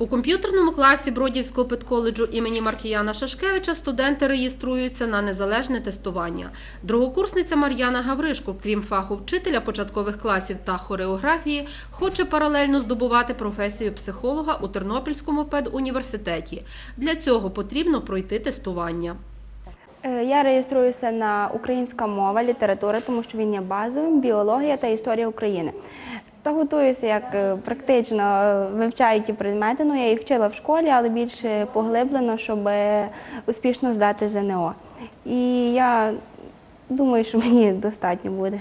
У комп'ютерному класі Бродівського педколеджу імені Маркіяна Шашкевича студенти реєструються на незалежне тестування. Другокурсниця Мар'яна Гавришко, крім фаху вчителя початкових класів та хореографії, хоче паралельно здобувати професію психолога у Тернопільському педуніверситеті. Для цього потрібно пройти тестування. Е, Я реєструюся на українська мова, література, тому що він є базовим, біологія та історія України. Та готуюся як е, практично е, вивчаю ті предмети. Ну, я їх вчила в школі, але більше поглиблено, щоб е, успішно здати ЗНО. І я думаю, що мені достатньо буде.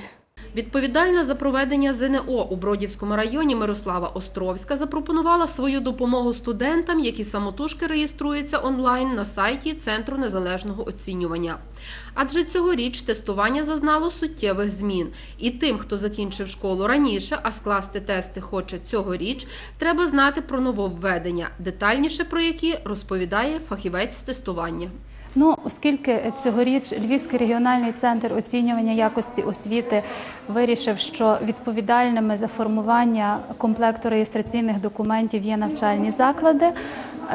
Відповідальна за проведення ЗНО у Бродівському районі Мирослава Островська запропонувала свою допомогу студентам, які самотужки реєструються онлайн на сайті Центру незалежного оцінювання. Адже цьогоріч тестування зазнало суттєвих змін. І тим, хто закінчив школу раніше, а скласти тести хоче цьогоріч, треба знати про нововведення, детальніше про які розповідає фахівець тестування. Ну, оскільки цьогоріч Львівський регіональний центр оцінювання якості освіти вирішив, що відповідальними за формування комплекту реєстраційних документів є навчальні заклади,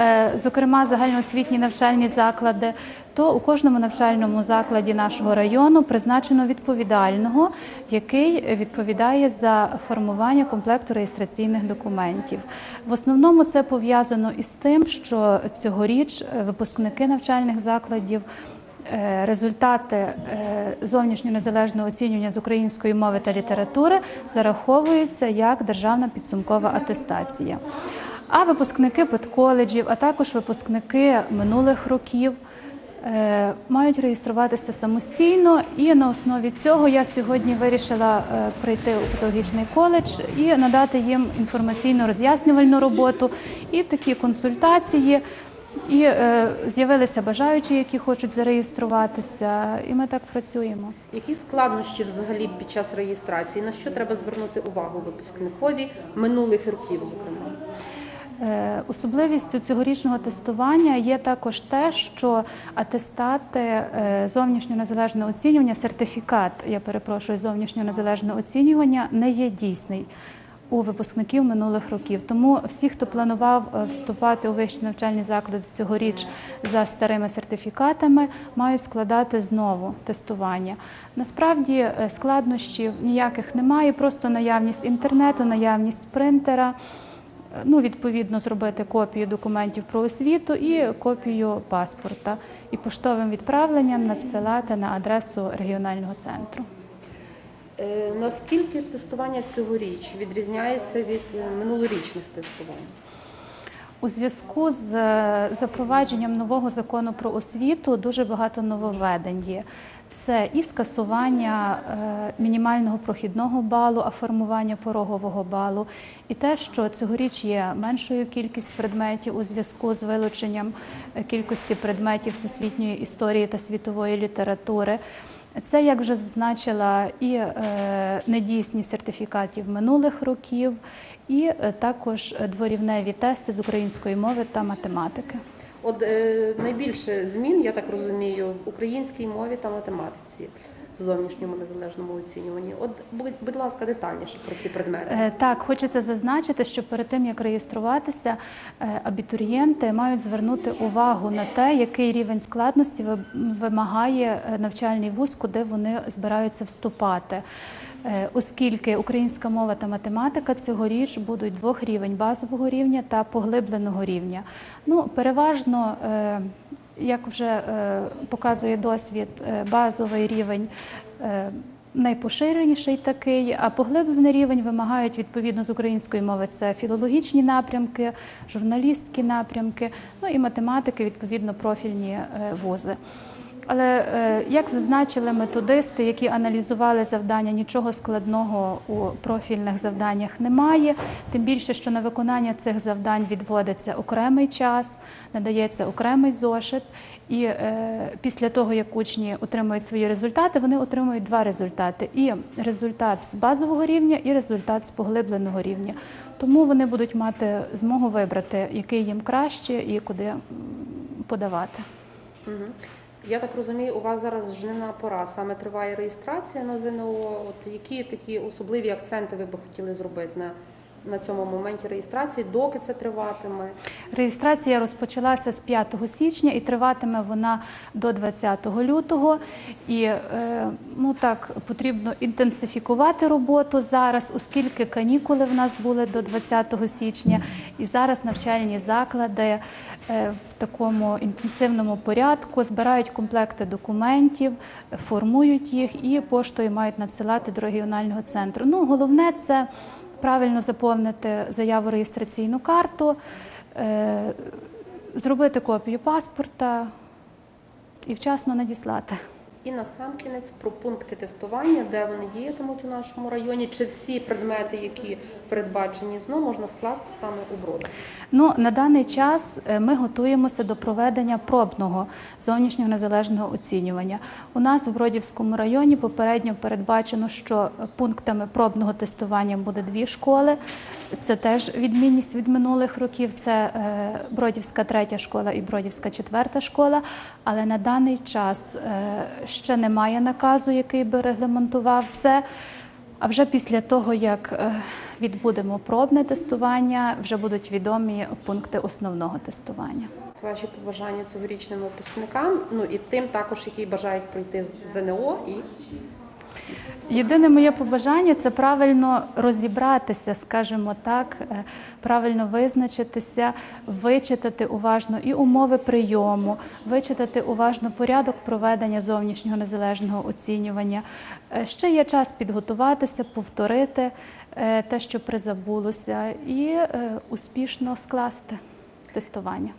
е, зокрема загальноосвітні навчальні заклади, то у кожному навчальному закладі нашого району призначено відповідального, який відповідає за формування комплекту реєстраційних документів. В основному це пов'язано із тим, що цьогоріч випускники навчальних закладів. Е, Результати е, зовнішнього незалежного оцінювання з української мови та літератури зараховуються як державна підсумкова атестація. А випускники педколеджів, а також випускники минулих років е, мають реєструватися самостійно. І на основі цього я сьогодні вирішила прийти у педагогічний коледж і надати їм інформаційно-роз'яснювальну роботу і такі консультації. І е, з'явилися бажаючі, які хочуть зареєструватися, і ми так працюємо. Які складнощі взагалі під час реєстрації? На що треба звернути увагу випускникові минулих років, зокрема? Е, Особливістю цьогорічного тестування є також те, що атестати е, зовнішнього незалежного оцінювання, сертифікат, я перепрошую, зовнішнього незалежного оцінювання не є дійсний у випускників минулих років. Тому всі, хто планував е, вступати у вищі навчальні заклади цьогоріч за старими сертифікатами, мають складати знову тестування. Насправді е, складнощів ніяких немає, просто наявність інтернету, наявність принтера ну, відповідно, зробити копію документів про освіту і копію паспорта, і поштовим відправленням надсилати на адресу регіонального центру. Е, Наскільки тестування цьогоріч відрізняється від е, минулорічних тестувань? У зв'язку з е, запровадженням нового закону про освіту дуже багато нововведень є. Це і скасування мінімального прохідного балу, а формування порогового балу, і те, що цьогоріч є меншою кількість предметів у зв'язку з вилученням кількості предметів всесвітньої історії та світової літератури. Це, як вже зазначила, і е, недійсність сертифікатів минулих років, і е, також дворівневі тести з української мови та математики. От е, найбільше змін, я так розумію, в українській мові та математиці в зовнішньому незалежному оцінюванні. От, будь, будь ласка, детальніше про ці предмети. Е, Так, хочеться зазначити, що перед тим як реєструватися, е, абітурієнти мають звернути увагу на те, який рівень складності ви- вимагає е, навчальний вуз, куди вони збираються вступати. Оскільки українська мова та математика цьогоріч будуть двох рівень базового рівня та поглибленого рівня. Ну, переважно, як вже е, показує досвід, е, базовий рівень. е, Найпоширеніший такий, а поглиблений рівень вимагають відповідно з української мови це філологічні напрямки, журналістські напрямки, ну і математики, відповідно, профільні вузи. Але е, як зазначили методисти, які аналізували завдання, нічого складного у профільних завданнях немає. Тим більше, що на виконання цих завдань відводиться окремий час, надається окремий зошит. І е, після того, як учні отримують свої результати, вони отримують два результати: і результат з базового рівня, і результат з поглибленого рівня. Тому вони будуть мати змогу вибрати, який їм краще і куди подавати. Я так розумію, у вас зараз жнивна пора, саме триває реєстрація на ЗНО. От які такі особливі акценти ви би хотіли зробити на на цьому моменті реєстрації, доки це триватиме? Реєстрація розпочалася з 5 січня і триватиме вона до 20 лютого. І е, ну так потрібно інтенсифікувати роботу зараз, оскільки канікули в нас були до 20 січня, і зараз навчальні заклади е, в такому інтенсивному порядку збирають комплекти документів, формують їх і поштою мають надсилати до регіонального центру. Ну, головне це правильно заповнити заяву реєстраційну карту, е, зробити копію паспорта і вчасно надіслати. І на сам кінець про пункти тестування, де вони діятимуть у нашому районі, чи всі предмети, які передбачені ЗНО, можна скласти саме у Броді? Ну, на даний час е, ми готуємося до проведення пробного зовнішнього незалежного оцінювання. У нас в Бродівському районі попередньо передбачено, що пунктами пробного тестування буде дві школи. Це теж відмінність від минулих років. Це е, Бродівська третя школа і Бродівська четверта школа. Але на даний час е, ще немає наказу, який би регламентував це. А вже після того, як е, відбудемо пробне тестування, вже будуть відомі пункти основного тестування. Ваші побажання цьогорічним випускникам, ну і тим також, які бажають пройти ЗНО і Єдине моє побажання це правильно розібратися, скажімо так, е, правильно визначитися, вичитати уважно і умови прийому, вичитати уважно порядок проведення зовнішнього незалежного оцінювання. Е, Ще є час підготуватися, повторити е, те, що призабулося, і успішно скласти тестування.